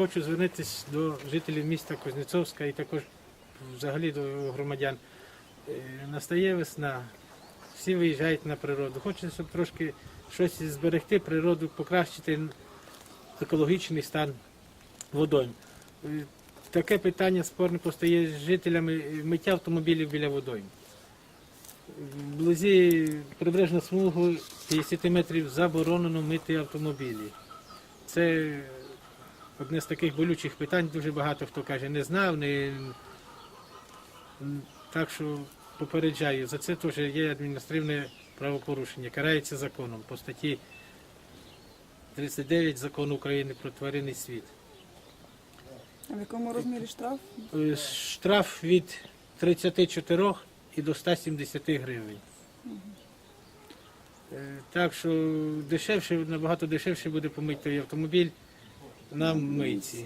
хочу звернутися до жителів міста Кузнецовська і також взагалі до громадян. Е, Настає весна, всі виїжджають на природу. Хочеться, трошки щось зберегти, природу, покращити екологічний стан водойм. Е, Таке питання спорне постає з жителями миття автомобілів біля водойм. Вблизі прибережної смуги 50 метрів заборонено мити автомобілі. Це одне з таких болючих питань. Дуже багато хто каже, не знав, не так що попереджаю. За це теж є адміністративне правопорушення. Карається законом по статті 39 закону України про тваринний світ. А в якому розмірі штраф? Е, Штраф від 34 і до 170 гривень. Е, Так що дешевше, набагато дешевше буде помити той автомобіль на мийці.